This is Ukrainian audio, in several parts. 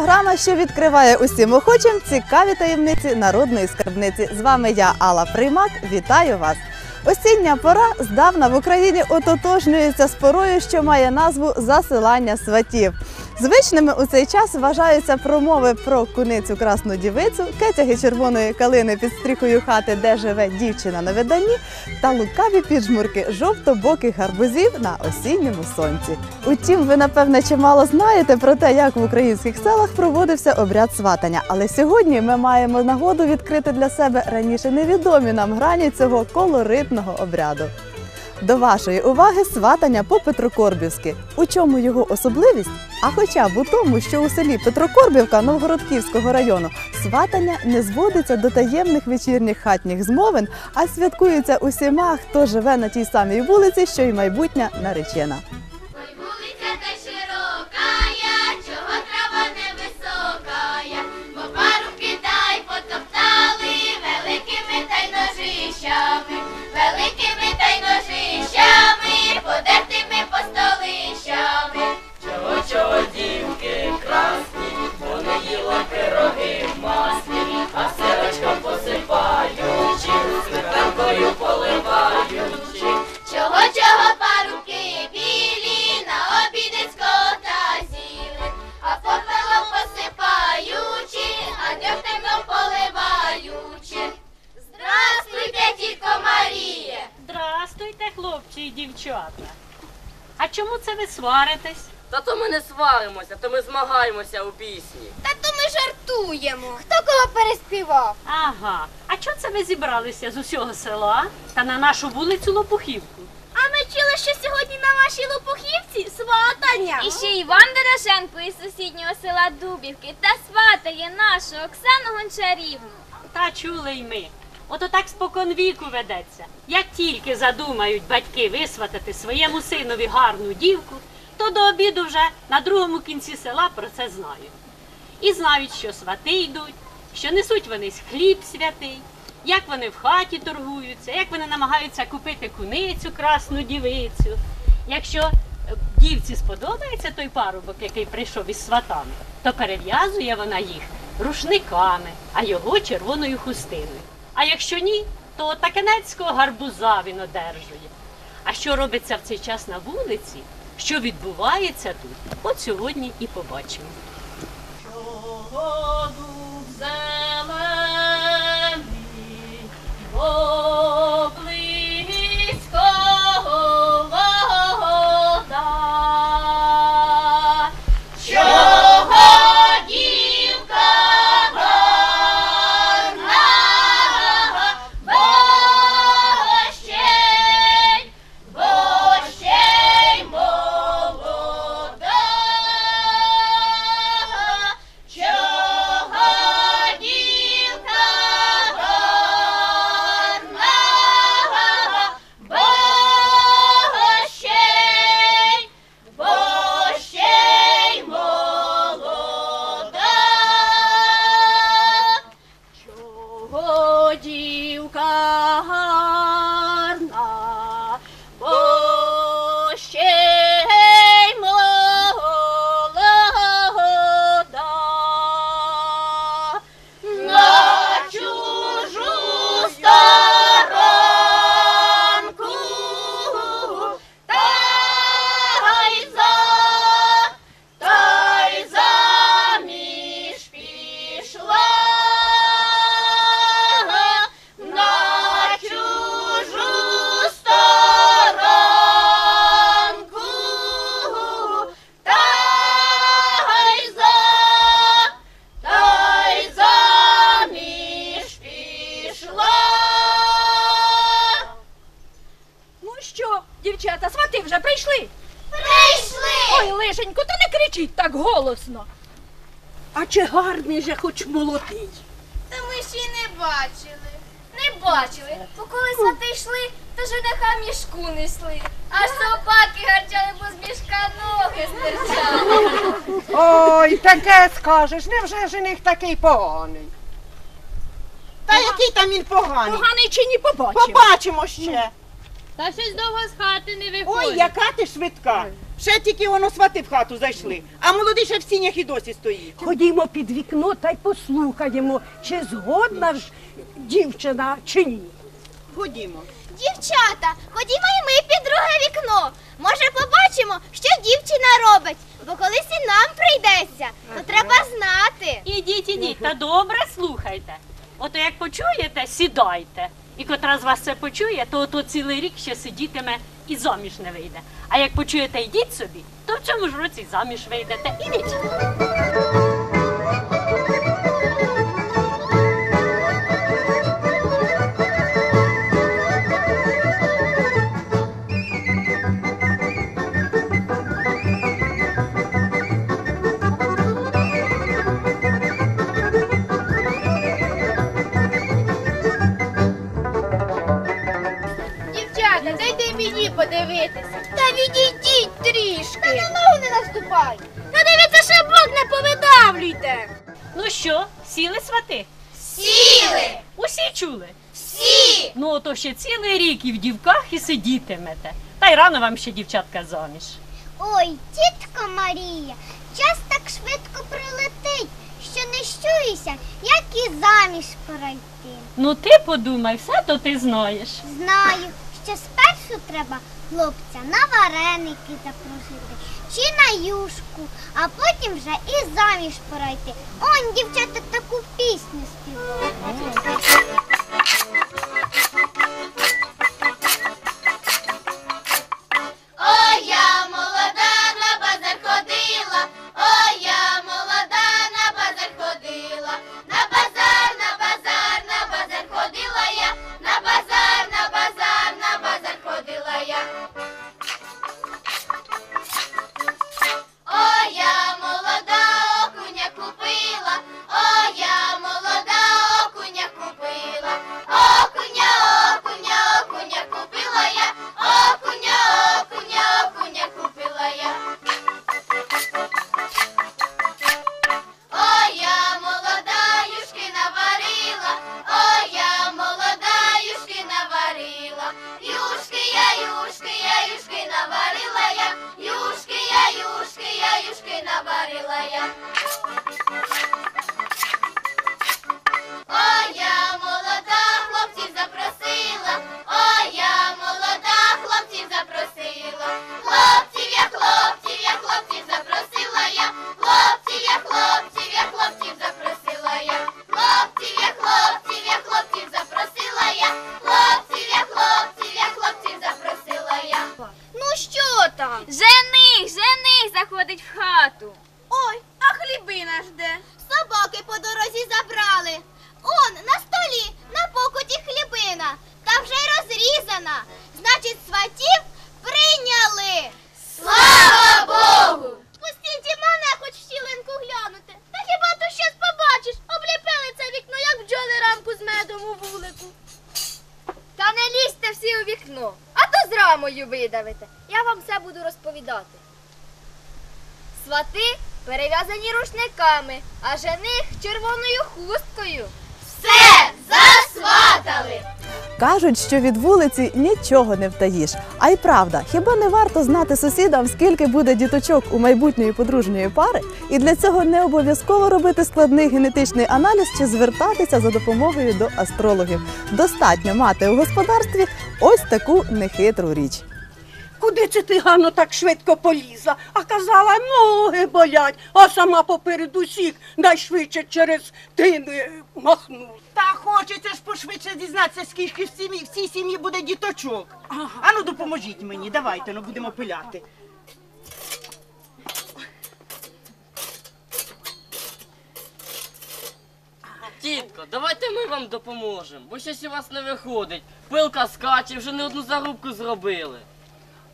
програма, що відкриває усім охочим цікаві таємниці народної скарбниці. З вами я, Алла Приймак. Вітаю вас! Осіння пора здавна в Україні ототожнюється з порою, що має назву засилання сватів. Звичними у цей час вважаються промови про куницю красну дівицю, кетяги червоної калини під стріхою хати, де живе дівчина на виданні, та лукаві піджмурки жовто-боких гарбузів на осінньому сонці. Утім, ви напевне чимало знаєте про те, як в українських селах проводився обряд сватання. Але сьогодні ми маємо нагоду відкрити для себе раніше невідомі нам грані цього колоритного обряду. До вашої уваги сватання по Петрокорбівськи. У чому його особливість? А хоча б у тому, що у селі Петрокорбівка Новгородківського району сватання не зводиться до таємних вечірніх хатніх змовин, а святкується усіма, хто живе на тій самій вулиці, що й майбутня наречена. Парубки та потоптали великими та й ножищами, великими та й ножищами, подертими по столищами. Сваритесь? Та то ми не сваримося, то ми змагаємося у пісні. Та то ми жартуємо. Хто кого переспівав? Ага. А чого це ви зібралися з усього села та на нашу вулицю Лопухівку? А ми чули, що сьогодні на вашій лопухівці сватання. І ще Іван Дорошенко із сусіднього села Дубівки та сватає нашу Оксану Гончарівну. Та чули й ми. Ото так спокон віку ведеться. Як тільки задумають батьки висватати своєму синові гарну дівку, то до обіду вже на другому кінці села про це знають. І знають, що свати йдуть, що несуть вони хліб святий, як вони в хаті торгуються, як вони намагаються купити куницю красну дівицю. Якщо е, дівці сподобається той парубок, який прийшов із сватами, то перев'язує вона їх рушниками, а його червоною хустиною. А якщо ні, то такенецького гарбуза він одержує. А що робиться в цей час на вулиці, що відбувається тут, от сьогодні і побачимо. Ну що, дівчата, свати вже прийшли? Прийшли! Ой, лишенько, та не кричіть так голосно. А чи гарний же хоч молодий? Та ми ще й не бачили. Не бачили. Бо коли свати йшли, то жениха мішку несли. Аж собаки гарчали, бо з мішка ноги стирчали. Ой, таке скажеш, невже жених такий поганий? Та який там він поганий? Поганий чи ні побачимо? Побачимо ще. Та щось довго з хати не виходить. Ой, яка ти швидка. Ще тільки воно свати в хату зайшли, а молодий ще в сінях і досі стоїть. Ходімо під вікно та й послухаємо, чи згодна ж дівчина чи ні. Ходімо. Дівчата, ходімо і ми під друге вікно. Може, побачимо, що дівчина робить, бо колись і нам прийдеться, то треба знати. Ідіть, ідіть, та добре слухайте. Ото як почуєте, сідайте. І котра з вас це почує, то ото цілий рік ще сидітиме і заміж не вийде. А як почуєте, йдіть собі, то в цьому ж році заміж вийдете. Ідіть. Дівчата, сіли свати? Сіли! Усі чули? Всі! Ну, ото ще цілий рік і в дівках і сидітимете. Та й рано вам ще дівчатка заміж. Ой, тітко Марія, час так швидко прилетить, що не щуюся, як і заміж пройти. Ну ти подумай, все то ти знаєш. Знаю, що спершу треба хлопця на вареники запросити чи на юшку, а потім вже і заміж пройти. Он дівчата таку пісню співають. Ой, я молода на базар ходила, ой, я молода на базар ходила, на з видавите. Я вам все буду розповідати. Свати перев'язані рушниками, а жених червоною хусткою. Все засватали! Кажуть, що від вулиці нічого не втаїш. А й правда, хіба не варто знати сусідам, скільки буде діточок у майбутньої подружньої пари? І для цього не обов'язково робити складний генетичний аналіз чи звертатися за допомогою до астрологів. Достатньо мати у господарстві ось таку нехитру річ. Куди це ти Ганно так швидко полізла? А казала, ноги болять, а сама поперед усіх найшвидше через тини махнула. Та хочеться ж пошвидше дізнатися, скільки в сім'ї, в цій сім'ї буде діточок. Ану, допоможіть мені, давайте, ну будемо пиляти. Тітко, давайте ми вам допоможемо, бо щось у вас не виходить. Пилка скаче, вже не одну зарубку зробили.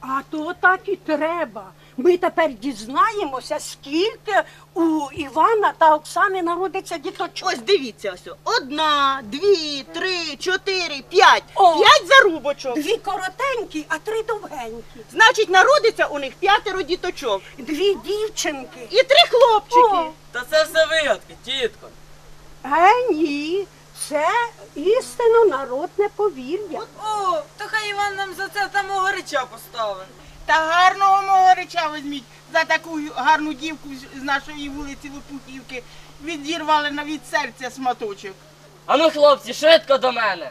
А то так і треба. Ми тепер дізнаємося, скільки у Івана та Оксани народиться діточок. Ось дивіться ось. Одна, дві, три, чотири, п'ять. О. П'ять зарубочок. Дві коротенькі, а три довгенькі. Значить, народиться у них п'ятеро діточок. Дві дівчинки. І три хлопчики. О. Та це все вигадки, тітко. Е, ні, це істинно народне повір'я. О, то хай Іван нам за це там горича поставить. Та гарного мого реча візьміть за таку гарну дівку з- нашої вулиці Лопухівки. Відірвали на від серця сматочок. Ану, хлопці, швидко до мене.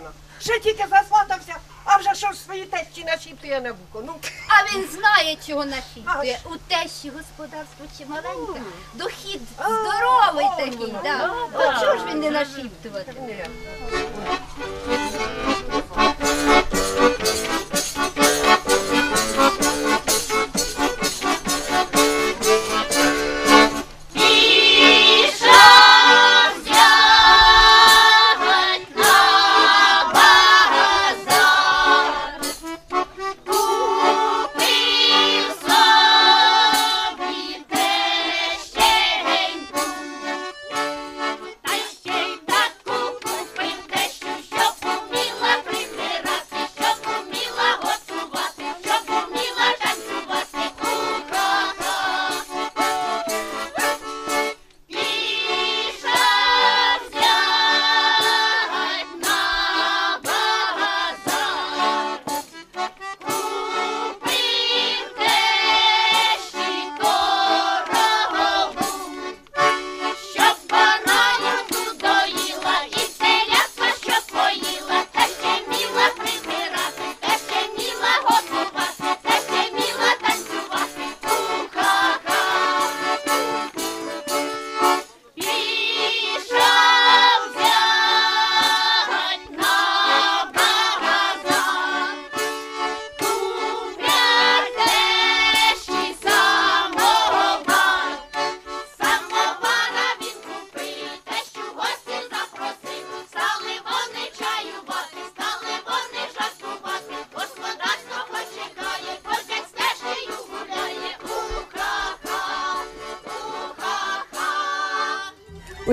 На цього Івана. Ще тільки засватався, а вже що ж свої тещі нашіптує на вуко. Ну, А він знає, чого нашіптує. У тещі господарство чималеньке. Дохід здоровий такий, да. То чого ж він не нашіптувати?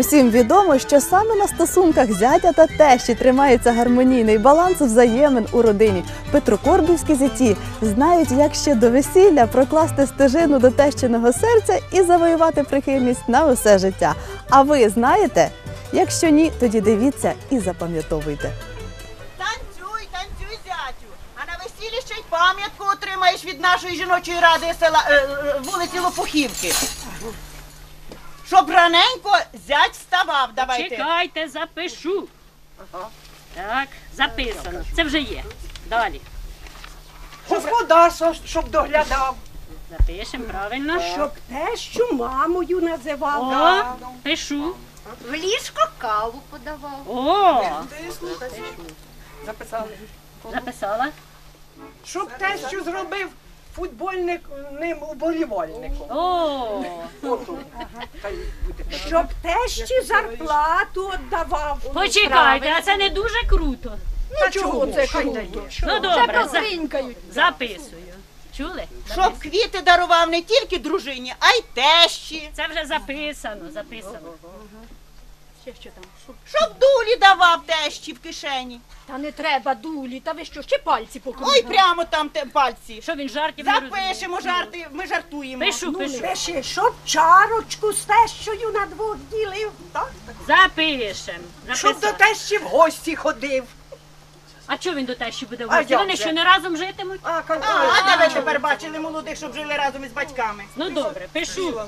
Усім відомо, що саме на стосунках зятя та тещі тримається гармонійний баланс взаємин у родині. Петрокорбівські зяті знають, як ще до весілля прокласти стежину до тещиного серця і завоювати прихильність на усе життя. А ви знаєте? Якщо ні, тоді дивіться і запам'ятовуйте. Танцюй, танцюй, зятю. А на весіллі ще й пам'ятку отримаєш від нашої жіночої ради села е, е вулиці Лопухівки. Щоб раненько зять вставав, давайте. Чекайте, запишу. Так, записано. Це вже є. Далі. Господар, щоб доглядав. Запишемо правильно. Щоб тещу мамою називав. О, пишу. В ліжко каву подавав. О, Записали. записала. Щоб тещу зробив футбольним уболівальником. Щоб тещі зарплату віддавав. почекайте, а це не дуже круто. Та чого це хай? Ну добре, за... записую. Чули? Щоб квіти дарував не тільки дружині, а й тещі. Це вже записано, записано. Щоб дулі давав тещі в кишені. Та не треба дулі, та ви що, ще пальці покрутили? Ой, прямо там те пальці. Що він жартів не розуміє? Запишемо жарти, ми жартуємо. Пишу, пишу. Пиши, щоб чарочку з тещою на двох ділив. Так? Запишем. Щоб до Записав. тещі в гості ходив. А чого він до тещі буде в А гості? як Вони же? що не разом житимуть? А, А, а де ви тепер бачили молодих, щоб жили разом із батьками? Ну добре, пишу.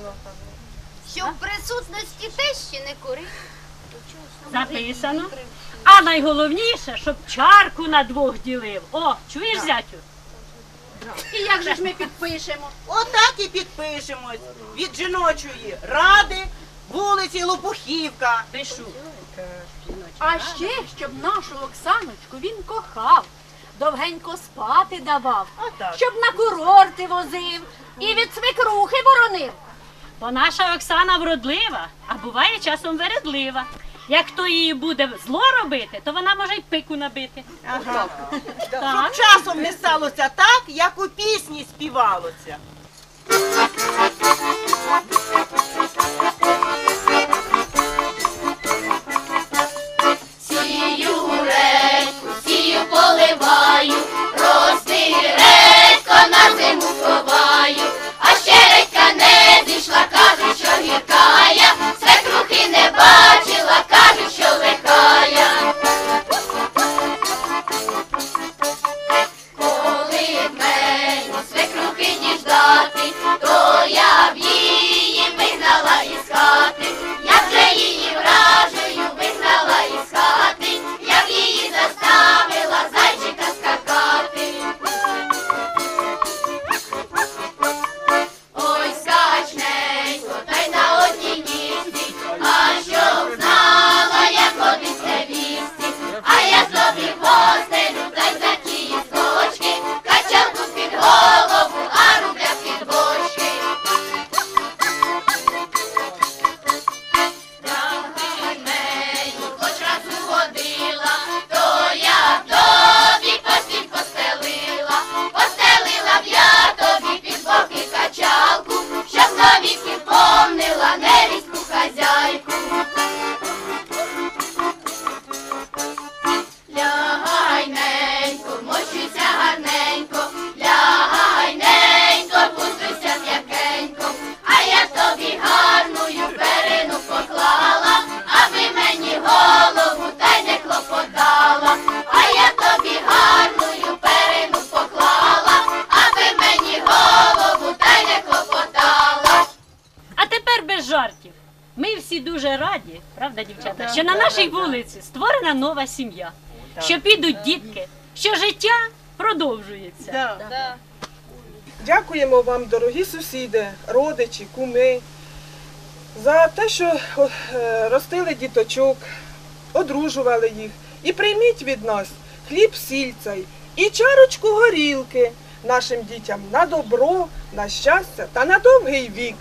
Щоб присутності тещі не курив. Записано. А найголовніше, щоб чарку на двох ділив. О, чуєш, зятю? І як же ж ми підпишемо? Отак і підпишемось. Від жіночої ради вулиці Лопухівка. Пишу. А ще, щоб нашу Оксаночку він кохав, довгенько спати давав, щоб на курорти возив і від свекрухи боронив. Бо наша Оксана вродлива, а буває часом вередлива. Як хто її буде зло робити, то вона може й пику набити. Ага. Так. Щоб часом не сталося так, як у пісні співалося. Сію редьку, сію поливаю, рости редько на зиму ховаю, вулиці створена нова сім'я, що підуть дітки, що життя продовжується. Дякуємо вам, дорогі сусіди, родичі, куми, за те, що е, ростили діточок, одружували їх. І прийміть від нас хліб сіль цей і чарочку горілки нашим дітям на добро, на щастя та на довгий вік.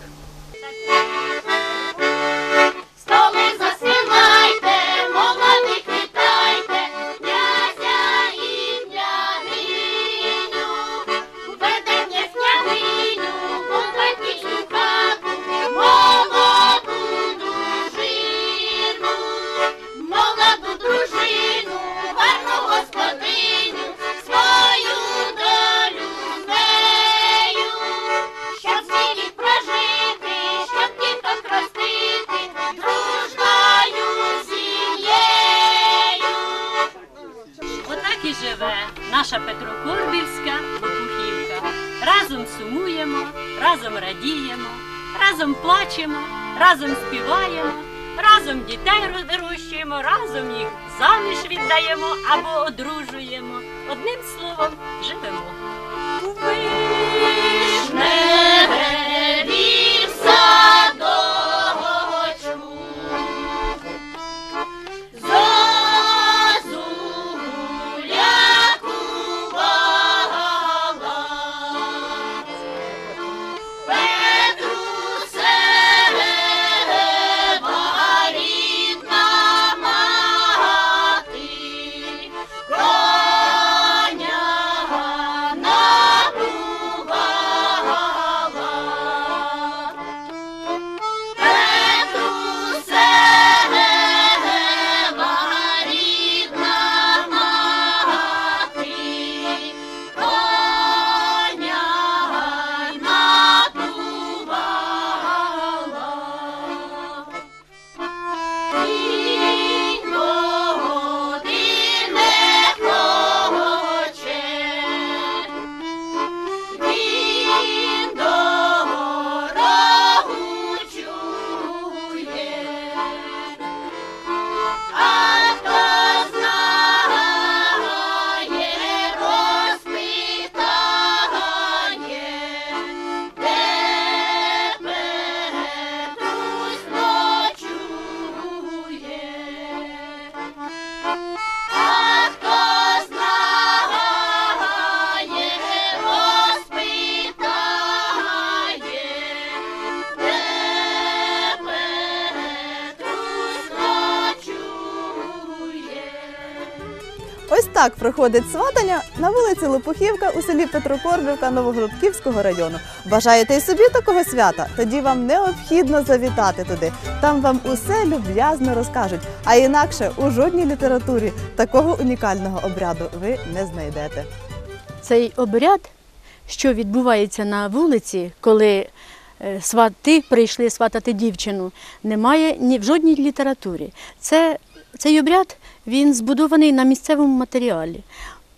Разом плачемо, разом співаємо, разом дітей розрощуємо, разом їх заміж віддаємо або одружуємо. Одним словом, живемо. Вишневі так проходить сватання на вулиці Лопухівка у селі Петрокорбівка Новогрудківського району. Бажаєте і собі такого свята? Тоді вам необхідно завітати туди. Там вам усе люб'язно розкажуть. А інакше у жодній літературі такого унікального обряду ви не знайдете. Цей обряд, що відбувається на вулиці, коли е, свати прийшли сватати дівчину, немає ні в жодній літературі. Це, цей обряд він збудований на місцевому матеріалі.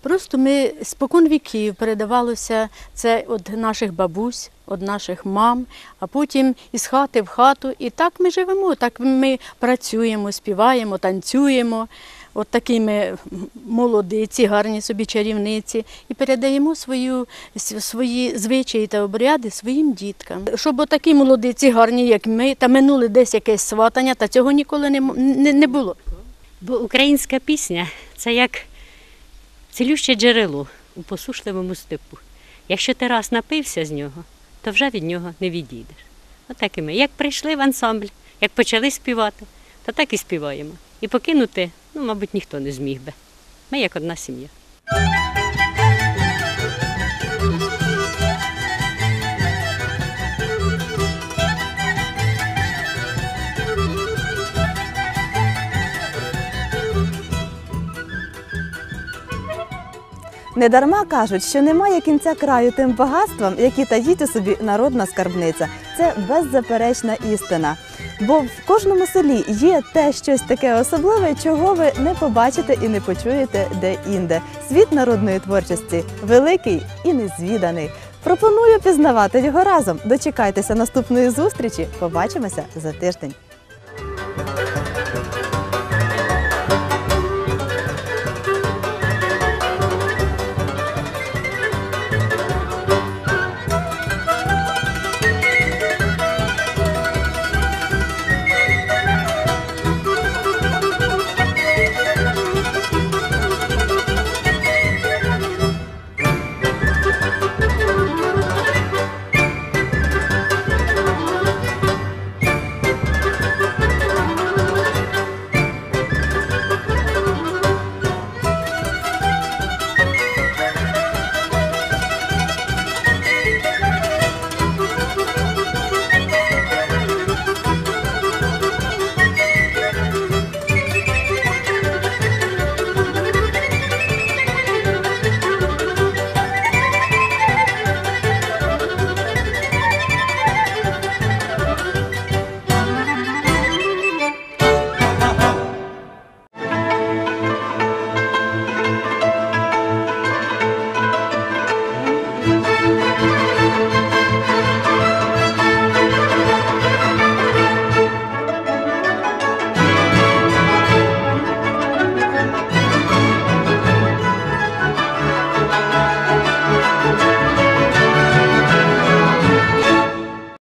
Просто ми спокон віків передавалося це від наших бабусь, від наших мам, а потім із хати в хату. І так ми живемо, так ми працюємо, співаємо, танцюємо. От такі ми молодиці, гарні собі чарівниці, і передаємо свою, свої звичаї та обряди своїм діткам. Щоб отакі молодиці гарні, як ми, та минули десь якесь сватання, та цього ніколи не, не, не було. Бо українська пісня це як цілюще джерело у посушливому степу. Якщо ти раз напився з нього, то вже від нього не відійдеш. Отак і ми. Як прийшли в ансамбль, як почали співати, то так і співаємо. І покинути, ну, мабуть, ніхто не зміг би. Ми як одна сім'я. Недарма кажуть, що немає кінця краю тим багатствам, які таїть у собі народна скарбниця. Це беззаперечна істина. Бо в кожному селі є те щось таке особливе, чого ви не побачите і не почуєте де-інде. Світ народної творчості великий і незвіданий. Пропоную пізнавати його разом. Дочекайтеся наступної зустрічі. Побачимося за тиждень.